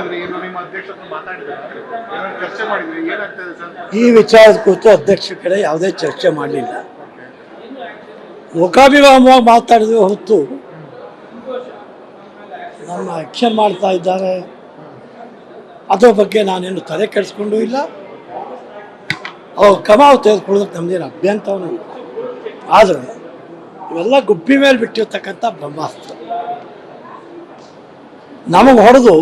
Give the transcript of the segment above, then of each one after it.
ಮಾಡಿದ್ರಿ? ಏನು ನಿಮ್ಮ ಅಧ್ಯಕ್ಷ ಮಾತಾಡಿದ್ರೆ? ಚರ್ಚೆ ಮಾಡಿದ್ರಿ? ಏನಾಗ್ತದೆ ಸರ್? ಈ ವಿಚಾರದ ಕುರಿತು ಅಧ್ಯಕ್ಷರ ಕಡೆ ಯಾವುದೇ ಚರ್ಚೆ ಮಾಡಲಿಲ್ಲ. ಮುಖಾಭಿಮಾನವಾಗಿ ಮಾತಾಡಿದ್ವಿ ಹೊತ್ತು ನಮ್ಮ ಆಕ್ಷನ್ ಮಾಡ್ತಾ ಇದ್ದಾರೆ. ಅದರ ಬಗ್ಗೆ ನಾನೇನು ತಲೆ ಕೆಡಿಸ್ಕೊಂಡು ಇಲ್ಲ. ಅವ್ರು ಕ್ರಮ ತೆಗೆದುಕೊಳ್ಳೋದಕ್ಕೆ ನಮ್ದೇನು ಅಭ್ಯಂತರನೂ ಆದರೆ ಇವೆಲ್ಲ ಗುಬ್ಬಿ ಮೇಲೆ ಬಿಟ್ಟಿರ್ತಕ್ಕಂಥ ಬ್ರಹ್ಮಾಸ್ತ್ರ. ನಮಗೆ ಹೊಡೆದು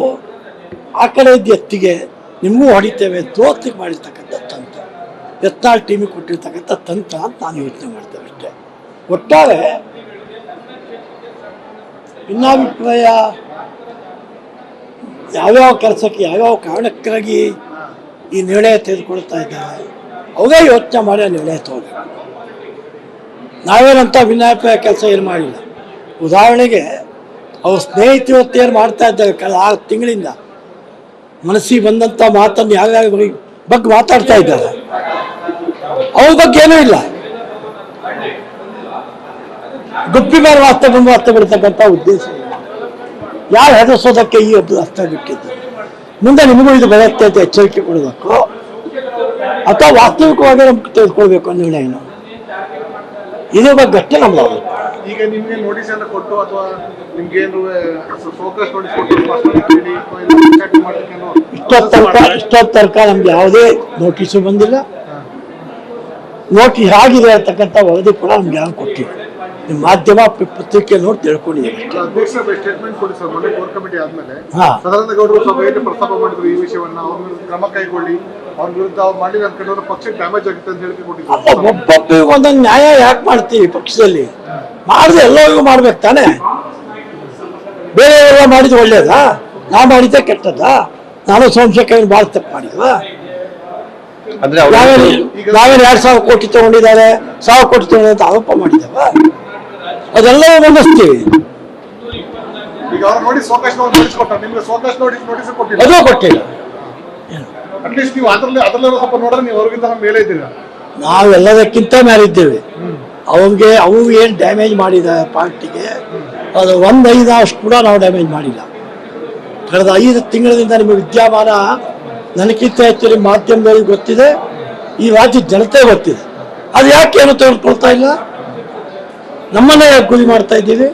ಆ ಕಡೆ ಇದ್ದ ಎತ್ತಿಗೆ ನಿಮಗೂ ಹೊಡಿತೇವೆ ತೋರ್ತಿಗೆ ಮಾಡಿರ್ತಕ್ಕಂಥ ತಂತ್ರ. ಎತ್ತಾಳ್ ಟೀಮಿಗೆ ಕೊಟ್ಟಿರ್ತಕ್ಕಂಥ ತಂತ್ರ ಅಂತ ನಾನು ಯೋಚನೆ ಮಾಡ್ತೇವೆ ಅಷ್ಟೇ. ಒಟ್ಟಾರೆ ಭಿನ್ನಾಭಿಪ್ರಾಯ ಯಾವ್ಯಾವ ಕೆಲಸಕ್ಕೆ ಯಾವ್ಯಾವ ಕಾರಣಕ್ಕಾಗಿ ಈ ನಿರ್ಣಯ ತೆಗೆದುಕೊಳ್ತಾ ಇದ್ದಾರೆ, ಅವರೇ ಯೋಚನೆ ಮಾಡಿ ನಿರ್ಣಯ ತಗೋಬೇಕು. ನಾವೇನಂತ ಭಿನ್ನಾಭಿಪ್ರಾಯ ಕೆಲಸ ಏನು ಮಾಡಿಲ್ಲ. ಉದಾಹರಣೆಗೆ, ಅವ್ರ ಸ್ನೇಹಿತರು ಏನು ಮಾಡ್ತಾ ಇದ್ದಾರೆ ಕಳೆದ ಆರು ತಿಂಗಳಿಂದ ಮನಸ್ಸಿಗೆ ಬಂದಂಥ ಮಾತನ್ನು ಯಾವ್ಯಾವ ಬಗ್ಗೆ ಮಾತಾಡ್ತಾ ಇದ್ದಾರೆ. ಅವ್ರ ಬಗ್ಗೆ ಏನೂ ಇಲ್ಲ. ಗುಪ್ಪಿ ಮೇಲೆ ವಾಸ್ತ ಬಂದು ವಾಸ್ತ ಬಿಡ್ತಕ್ಕಂಥ ಉದ್ದೇಶ. ಯಾರು ಹೆದರ್ಸೋದಕ್ಕೆ ಈ ಹಬ್ಬದ ಅರ್ಥ ಬಿಟ್ಟಿದ್ದು? ಮುಂದೆ ನಿಮಗೂ ಇದು ಬರುತ್ತೆ ಅಂತ ಎಚ್ಚರಿಕೆ ಕೊಡಬೇಕು. ಅಥವಾ ವಾಸ್ತವಿಕವಾಗಿ ನಮ್ಗೆ ತೆಗೆದುಕೊಳ್ಬೇಕು ಅನ್ನೋ ಇದ್ರ ಬಗ್ಗೆ ಅಷ್ಟೇ ನಮ್ದು ಈಗ ನಿಮ್ಗೆ ನೋಟಿಸ್ ಎಲ್ಲ ಕೊಟ್ಟು ಅಥವಾ ನಿಮ್ಗೆ ಏನು ಫೋಕಸ್ ನೋಟಿಸ್ ಕೊಟ್ಟು ಇಷ್ಟೊತ್ತು ತನಕ ಇಷ್ಟೊತ್ತು ತನಕ ನಮ್ಗೆ ಯಾವುದೇ ನೋಟಿಸು ಬಂದಿಲ್ಲ. ನೋಟಿಸ್ ಆಗಿದೆ ಅಂತಕ್ಕಂಥ ವರದಿ ಕೂಡ ನಮ್ಗೆ ಯಾರು ಕೊಟ್ಟಿಲ್ಲ. ಮಾಧ್ಯಮ ಪ- ಪತ್ರಿಕೆ ನೋಡಿ ತಿಳ್ಕೊಂಡಿದ್ದೀವಿ ಸ್ಟೇಟ್ಮೆಂಟ್ ಕೊಡಿ ಸರ್ ಕೋರ್ ಕಮಿಟಿ ಆದ್ಮೇಲೆ. ಹಾ. ಸದಾನಂದ ಗೌಡರು ಸಭೆಯಲ್ಲಿ ಪ್ರಸ್ತಾಪ ಮಾಡಿದ್ರು ಈ ವಿಷಯವನ್ನ ಅವ್ರ ವಿರುದ್ಧ ಕ್ರಮ ಕೈಗೊಳ್ಳಿ ಅವ್ರ ವಿರುದ್ಧ ಅವ್ರು ಮಾಡಿದ ಅನ್ಕೊಂಡ್ರೆ ಪಕ್ಷಕ್ಕೆ ಡ್ಯಾಮೇಜ್ ಆಗುತ್ತೆ ಅಂತ ಹೇಳಿಕೆ ಅಲ್ಲ ಕೊಟ್ಟಿದ್ರು ಒಬ್ಬೊಬ್ಬರಿಗೆ ಒಂದೊಂದು ನ್ಯಾಯ ಯಾಕೆ ಮಾಡ್ತೀವಿ ಪಕ್ಷದಲ್ಲಿ? ಮಾಡಿದ್ರೆ ಎಲ್ಲರಿಗೂ ಮಾಡ್ಬೇಕು ತಾನೇ? ಬೇರೆಯವರೆಲ್ಲ ಮಾಡಿದ್ರೆ ಒಳ್ಳೇದಾ? ನಾ ಮಾಡಿದ್ದೆ ಕೆಟ್ಟದ್ದಾ? ನಾನು ಸೋಮಶೇಖರ್ ಭಾಳ ತಪ್ಪು ಮಾಡಿದ್ವಾ ಅಂದ್ರೆ ನಾವೇನು ಎರಡ್ ನಾವೇನು ಎರಡು ಸಾವಿರ ಕೋಟಿ ತಗೊಂಡಿದ್ದಾರೆ ಸಾವಿರ ಕೋಟಿ ತಗೊಂಡಿದ್ದಾರೆ ಅಂತ ಆರೋಪ ಮಾಡಿದ್ದೇವ? ಅದೆಲ್ಲವೂ ಕೊಟ್ಟಿಲ್ಲ. ಅದು ಕೊಟ್ಟಿಲ್ಲ. ಅಟ್ಲೀಸ್ಟ್ ನೀವು ಅದ್ರಲ್ಲಿ ಅದ್ರಲ್ಲೂ ಸ್ವಲ್ಪ ನೋಡಿದ್ರೆ ನೀವು ಅವ್ರಿಗಿಂತ ಮೇಲೆ ಇದ್ದೀರಾ? ನಾವೆಲ್ಲದಕ್ಕಿಂತ ಮೇಲಿದ್ದೇವೆ ಅವ್ರಿಗೆ ಅವು ಏನು ಡ್ಯಾಮೇಜ್ ಮಾಡಿದ ಪಾರ್ಟಿಗೆ ಅದು ಒಂದು ಐದು ಅಷ್ಟು ಕೂಡ ನಾವು ಡ್ಯಾಮೇಜ್ ಮಾಡಿಲ್ಲ. ಕಳೆದ ಐದು ತಿಂಗಳಿಂದ ನಿಮ್ಮ ವಿದ್ಯಮಾನ ನನಗಿಂತ ಹೆಚ್ಚು ಮಾಧ್ಯಮದವರಿಗೆ ಗೊತ್ತಿದೆ. ಈ ರಾಜ್ಯದ ಜನತೆ ಗೊತ್ತಿದೆ. ಅದು ಯಾಕೆ ಏನು ತೆಗೆದುಕೊಳ್ತಾ ಇಲ್ಲ? ನಮ್ಮನ್ನೇ ಗುರಿ ಮಾಡ್ತಾ ಇದ್ದೀವಿ.